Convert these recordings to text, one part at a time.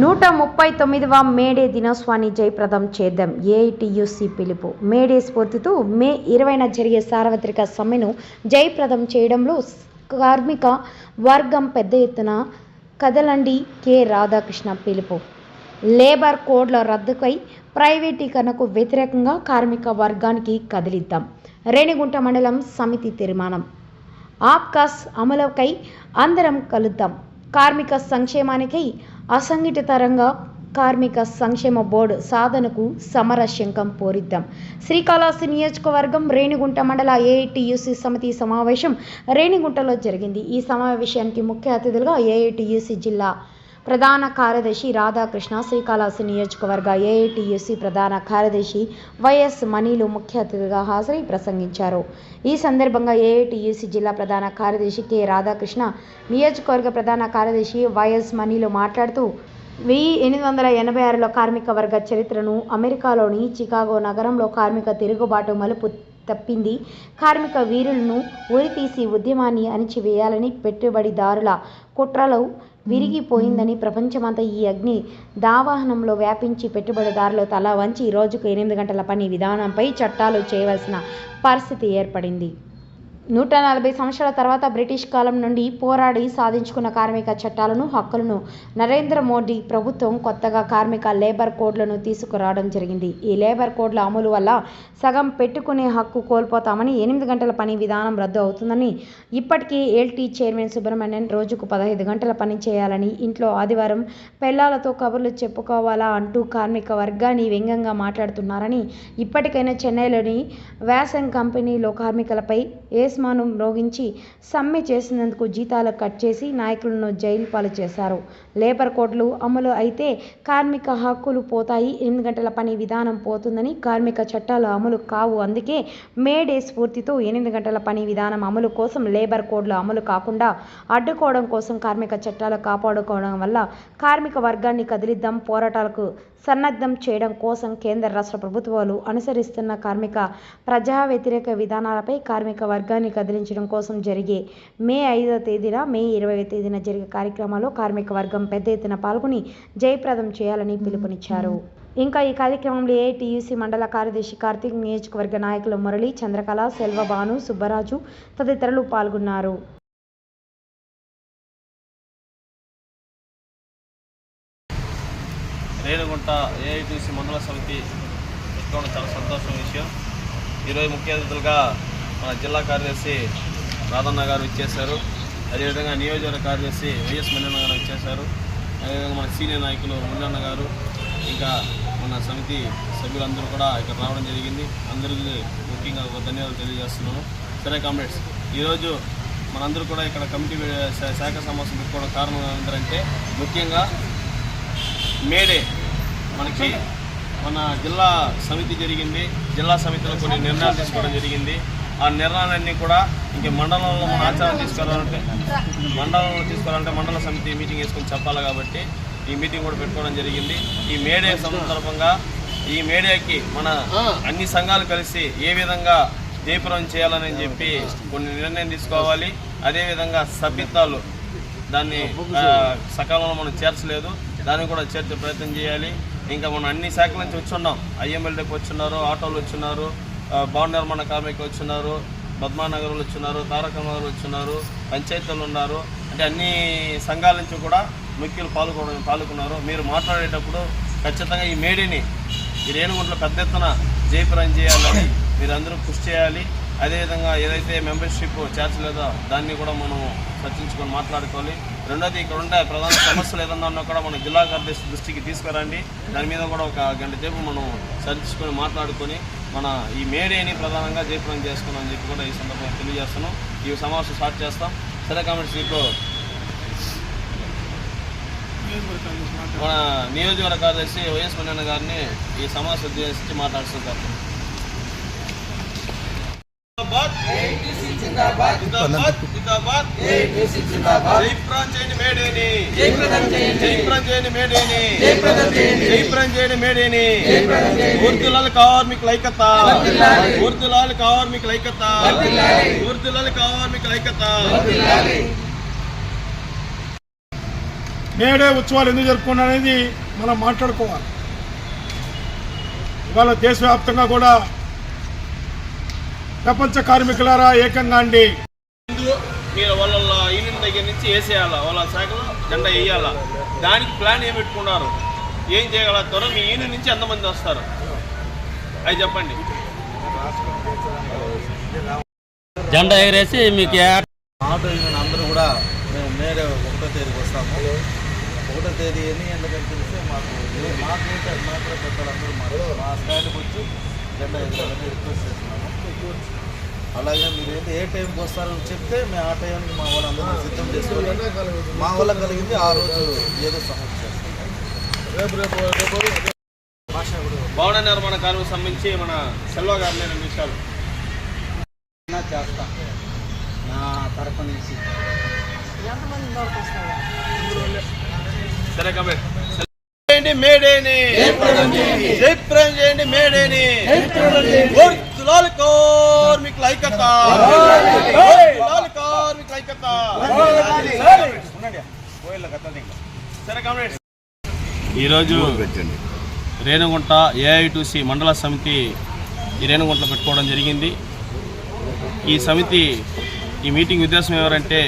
నూట ముప్పై తొమ్మిదవ మేడే దినోత్సవాన్ని జయప్రదం చేద్దాం. ఏఐటియుసి పిలుపు. మేడే స్ఫూర్తితో మే ఇరవైన జరిగే సార్వత్రిక సమ్మెను జయప్రదం చేయడంలో కార్మిక వర్గం పెద్ద ఎత్తున కదలండి. కె. రాధాకృష్ణ పిలుపు. లేబర్ కోడ్ల రద్దుకై ప్రైవేటీకరణకు వ్యతిరేకంగా కార్మిక వర్గానికి కదిలిద్దాం. రేణిగుంట మండలం సమితి తీర్మానం. ఆప్కాస్ అమలుకై అందరం కలుద్దాం. కార్మిక సంక్షేమానికై అసంఘటిత రంగ కార్మిక సంక్షేమ బోర్డు సాధనకు సమర శంఖం పూరిద్దాం. శ్రీకాళహస్తి నియోజకవర్గం రేణిగుంట మండల ఏఐటియుసి సమితి సమావేశం రేణిగుంటలో జరిగింది. ఈ సమావేశానికి ముఖ్య అతిథులుగా ఏఐటియుసి జిల్లా ప్రధాన కార్యదర్శి రాధాకృష్ణ శ్రీకాళహస్తి నియోజకవర్గ ఏఐటియుసి ప్రధాన కార్యదర్శి వైఎస్ మనీలు ముఖ్య అతిథిగా హాజరై ప్రసంగించారు. ఈ సందర్భంగా ఏఐటియుసి జిల్లా ప్రధాన కార్యదర్శి కె రాధాకృష్ణ నియోజకవర్గ ప్రధాన కార్యదర్శి వైఎస్ మనీలు మాట్లాడుతూ వెయ్యి ఎనిమిది వందల ఎనభై ఆరులో కార్మిక వర్గ చరిత్రను అమెరికాలోని చికాగో నగరంలో కార్మిక తిరుగుబాటు మలుపు తప్పింది. కార్మిక వీరులను ఉరితీసి ఉద్యమాన్ని అణిచివేయాలని పెట్టుబడిదారుల కుట్రలు విరిగిపోయిందని ప్రపంచమంతా ఈ అగ్ని దావాహనంలో వ్యాపించి పెట్టుబడిదారులు తల వంచి రోజుకు ఎనిమిది గంటల పని విధానంపై చట్టాలు చేయవలసిన పరిస్థితి ఏర్పడింది. నూట నలభై సంవత్సరాల తర్వాత బ్రిటిష్ కాలం నుండి పోరాడి సాధించుకున్న కార్మిక చట్టాలను హక్కులను నరేంద్ర మోడీ ప్రభుత్వం కొత్తగా కార్మిక లేబర్ కోడ్లను తీసుకురావడం జరిగింది. ఈ లేబర్ కోడ్ల అమలు వల్ల సగం పెట్టుకునే హక్కు కోల్పోతామని ఎనిమిది గంటల పని విధానం రద్దు అవుతుందని ఇప్పటికీ ఎల్టీ చైర్మన్ సుబ్రహ్మణ్యన్ రోజుకు పదహైదు గంటల పని చేయాలని ఇంట్లో ఆదివారం పెళ్ళాలతో కబుర్లు చెప్పుకోవాలా అంటూ కార్మిక వర్గాన్ని వ్యంగ్యంగా మాట్లాడుతున్నారని ఇప్పటికైనా చెన్నైలోని వ్యాసం కంపెనీలో కార్మికులపై ఏస్ ఏస్మాను మ్రోగించి సమ్మె చేసినందుకు జీతాలు కట్ చేసి నాయకులను జైలు పాలు చేశారు. లేబర్ కోడ్లు అమలు అయితే కార్మిక హక్కులు పోతాయి. ఎనిమిది గంటల పని విధానం పోతుందని కార్మిక చట్టాలు అమలు కావు. అందుకే మే డే స్ఫూర్తితో ఎనిమిది గంటల పని విధానం అమలు కోసం లేబర్ కోడ్లు అమలు కాకుండా అడ్డుకోవడం కోసం కార్మిక చట్టాలు కాపాడుకోవడం వల్ల కార్మిక వర్గాన్ని కదిలిద్దాం పోరాటాలకు సన్నద్ధం చేయడం కోసం కేంద్ర రాష్ట్ర ప్రభుత్వాలు అనుసరిస్తున్న కార్మిక ప్రజా వ్యతిరేక విధానాలపై కార్మిక వర్గాన్ని కదిలించడం కోసం జరిగే మే ఐదవ తేదీన మే ఇరవై తేదీన జరిగే కార్యక్రమాల్లో కార్మిక వర్గం పెద్ద ఎత్తున పాల్గొని జయప్రదం చేయాలని పిలుపునిచ్చారు. ఇంకా ఈ కార్యక్రమంలో ఏటీయూసీ మండల కార్యదర్శి కార్తీక్ నియోజకవర్గ నాయకులు మురళి చంద్రకళ సెల్వభాను సుబ్బరాజు తదితరులు పాల్గొన్నారు. రేణుగుంట ఏఐటీసీ మండల సమితి పెట్టుకోవడం చాలా సంతోషం విషయం. ఈరోజు ముఖ్య అతిథులుగా మన జిల్లా కార్యదర్శి రాధన్న గారు ఇచ్చేశారు అదేవిధంగా నియోజకవర్గ కార్యదర్శి వైఎస్ మల్లన్న గారు ఇచ్చేశారు అదేవిధంగా మన సీనియర్ నాయకులు మున్నన్న గారు ఇంకా మన సమితి సభ్యులందరూ కూడా ఇక్కడ రావడం జరిగింది. అందరికీ ముఖ్యంగా ఒక ధన్యవాదాలు తెలియజేస్తున్నాను. సరే కామ్రేడ్స్ ఈరోజు మనందరూ కూడా ఇక్కడ కమిటీ శాఖ సమావేశం పెట్టుకోవడం కారణం ఏంటంటే ముఖ్యంగా మేడే మనకి మన జిల్లా సమితి జరిగింది. జిల్లా సమితిలో కొన్ని నిర్ణయాలు తీసుకోవడం జరిగింది. ఆ నిర్ణయాలన్నీ కూడా ఇంక మండలంలో మన ఆచారం తీసుకురావాలంటే మండలంలో తీసుకురావాలంటే మండల సమితి మీటింగ్ వేసుకొని చెప్పాలి కాబట్టి ఈ మీటింగ్ కూడా పెట్టుకోవడం జరిగింది. ఈ మేడే సందర్భంగా ఈ మేడేకి మన అన్ని సంఘాలు కలిసి ఏ విధంగా జయపురం చేయాలని చెప్పి కొన్ని నిర్ణయం తీసుకోవాలి. అదేవిధంగా సభ్యత్వాలు దాన్ని సకాలంలో మనం చేర్చలేదు. దాన్ని కూడా చేర్చే ప్రయత్నం చేయాలి. ఇంకా మనం అన్ని శాఖల నుంచి వచ్చున్నాం. ఐఎంఎల్డీకి వచ్చున్నారు ఆటోలు వచ్చున్నారు భవన నిర్మాణ కార్మికులు వచ్చినారు పద్మానగర్లు వచ్చినారు తారక నగర్ పంచాయతీలు ఉన్నారు. అంటే అన్ని సంఘాల నుంచి కూడా ముఖ్యులు పాల్గొన పాల్గొన్నారు. మీరు మాట్లాడేటప్పుడు ఖచ్చితంగా ఈ మేడిని ఈ రేణుగుంటలో పెద్ద ఎత్తున జయప్రం చేయాలని మీరందరూ కృషి చేయాలి. అదేవిధంగా ఏదైతే మెంబర్షిప్ చేర్చలేదో దాన్ని కూడా మనం చర్చించుకొని మాట్లాడుకోవాలి. రెండోది ఇక్కడ ఉండే ప్రధాన సమస్యలు ఏదన్నా ఉన్నా కూడా మన జిల్లా కార్యదర్శి దృష్టికి తీసుకురండి. దాని మీద కూడా ఒక గంట సేపు మనం చర్చించుకొని మాట్లాడుకొని మన ఈ మేడేని ప్రధానంగా జయప్రదం చేసుకున్నాం అని చెప్పి కూడా ఈ సందర్భంగా తెలియజేస్తున్నాం. ఈ సమావేశం స్టార్ట్ చేస్తాం. సరే కామెంట్ మీకు మన నియోజకవర్గ కార్యదర్శి వైఎస్ మన్నన్న గారిని ఈ సమావేశం ఉద్దేశించి మాట్లాడుతుంటారు జిందాబాద్. జిందాబాద్. జిందాబాద్. జయప్రాన్ చేయండి మేడేని. చేయండి మేడేని. చేయండి మేడేని. ఊర్దులాల కార్మికుల ఐక్యత ఊర్దులాల కార్మికుల ఐక్యత ఊర్దులాల కార్మికుల ఐక్యత మేడే ఉత్సవాలు ఎందుకు జరుపుకున్నాం అనేది మనం మాట్లాడుకోవాలి. ఇవాళ దేశవ్యాప్తంగా కూడా ప్రపంచ కార్మికులారా ఏకంగా అండి. మీరు వాళ్ళ యూనియన్ దగ్గర నుంచి వేసేయాలా? వాళ్ళ శాఖలో జెండా వేయాలా? దానికి ప్లాన్ ఏం పెట్టుకున్నారు? ఏం చేయగలుగుతారో మీ యూనియన్ నుంచి ఎంతమంది వస్తారు? అది చెప్పండి. జెండా ఎగరేసి మీకు ఏ- ఆటో యూనియన్ అందరూ కూడా మేము మేడే ఒకటో తేదీకి వస్తాము. ఒకటో తేదీ ఎన్ని గంటలకు తెలిస్తే మాకు మాకు కూడా పెద్దలందరూ మాకు మా స్టాండ్కి వచ్చి జెండా ఎగరాలని రిక్వెస్ట్ చేస్తున్నాము అలాగే మీరు ఏంటి ఏ టైంకి వస్తారో చెప్తే మేము ఆ టైంకి మా వాళ్ళందరూ సిద్ధం చేసుకొని మా వల్ల కలిగింది ఆ రోజు ఏదో సహాయం చేస్తాం భవన నిర్మాణ కార్మికు సంబంధించి మన సెల్వ గారిని రెండు విషయాలు చేస్తాం. నా తరపు నుంచి. సరే కాబట్టి చేయండి మేడేని జయప్రదం చేయండి మేడేని ఈరోజు రేణుగుంట ఏఐటుసి మండల సమితి ఈ రేణుగుంటలో పెట్టుకోవడం జరిగింది. ఈ సమితి ఈ మీటింగ్ ఉద్దేశం ఎవరంటే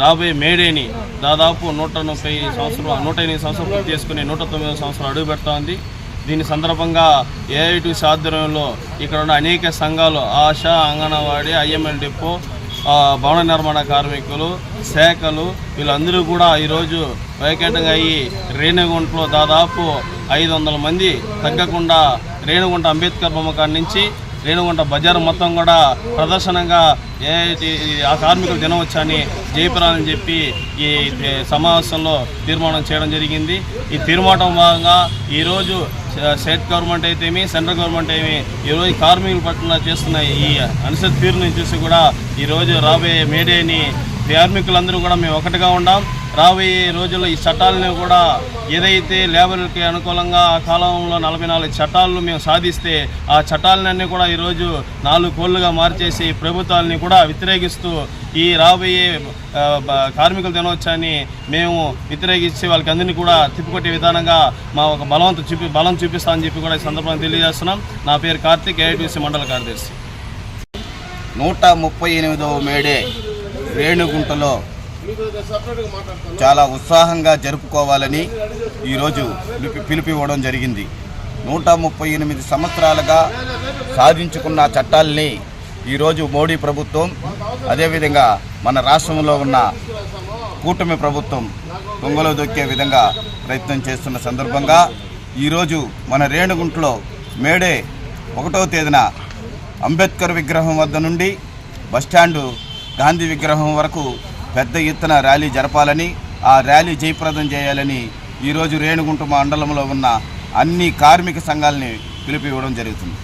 రాబోయే మేడేని దాదాపు నూట ముప్పై సంవత్సరం నూట ఎనిమిది సంవత్సరాలు పూర్తి చేసుకుని నూట తొమ్మిది సంవత్సరాలు అడుగు పెడతా ఉంది. దీని సందర్భంగా ఏఐటీసీ ఆధ్వర్యంలో ఇక్కడ ఉన్న అనేక సంఘాలు ఆశ అంగన్వాడీ ఐఎంఎల్ డిపో భవన నిర్మాణ కార్మికులు శాఖలు వీళ్ళందరూ కూడా ఈరోజు వైకేటంగా అయ్యి రేణుగుంటలో దాదాపు ఐదు వందల మంది తగ్గకుండా రేణుగుంట అంబేద్కర్ బొమ్మ నుంచి రేణుగుంట బజార్ మొత్తం కూడా ప్రదర్శనంగా ఏ ఆ కార్మికుల దినోత్సవాన్ని జయపురాలని చెప్పి ఈ సమావేశంలో తీర్మానం చేయడం జరిగింది. ఈ తీర్మానం భాగంగా ఈరోజు స్టేట్ గవర్నమెంట్ అయితేమి సెంట్రల్ గవర్నమెంట్ ఏమి ఈరోజు కార్మికుల పట్ల చేస్తున్న ఈ అనుసరి తీరుని చూసి కూడా ఈరోజు రాబోయే మేడేని కార్మికులందరూ కూడా మేము ఒకటిగా ఉండాం. రాబోయే రోజుల్లో ఈ చట్టాలను కూడా ఏదైతే లేబర్కి అనుకూలంగా ఆ కాలంలో నలభై నాలుగు చట్టాలను మేము సాధిస్తే ఆ చట్టాలన్నీ కూడా ఈరోజు నాలుగు కోళ్ళుగా మార్చేసి ప్రభుత్వాలని కూడా వ్యతిరేకిస్తూ ఈ రాబోయే కార్మికుల దినోత్సవాన్ని మేము వ్యతిరేకించి వాళ్ళకి అందరినీ కూడా తిప్పుకొట్టే విధానంగా మా ఒక బలవంత చూపి బలం చూపిస్తామని చెప్పి కూడా ఈ సందర్భంగా తెలియజేస్తున్నాం. నా పేరు కార్తీక్ ఏఐటీసీ మండల కార్యదర్శి. నూట ముప్పై ఎనిమిదవ మేడే రేణుగుంటలో చాలా ఉత్సాహంగా జరుపుకోవాలని ఈరోజు పిలిపి పిలుపు ఇవ్వడం జరిగింది. నూట ముప్పై ఎనిమిది సంవత్సరాలుగా సాధించుకున్న చట్టాలని ఈరోజు మోడీ ప్రభుత్వం అదేవిధంగా మన రాష్ట్రంలో ఉన్న కూటమి ప్రభుత్వం దొంగలో దొక్కే విధంగా ప్రయత్నం చేస్తున్న సందర్భంగా ఈరోజు మన రేణుగుంటలో మేడే ఒకటో తేదీన అంబేద్కర్ విగ్రహం వద్ద నుండి బస్టాండు గాంధీ విగ్రహం వరకు పెద్ద ఎత్తున ర్యాలీ జరపాలని ఆ ర్యాలీ జయప్రదం చేయాలని ఈరోజు రేణుగుంట మండలంలో ఉన్న అన్ని కార్మిక సంఘాలని పిలిపివ్వడం ఇవ్వడం జరుగుతుంది.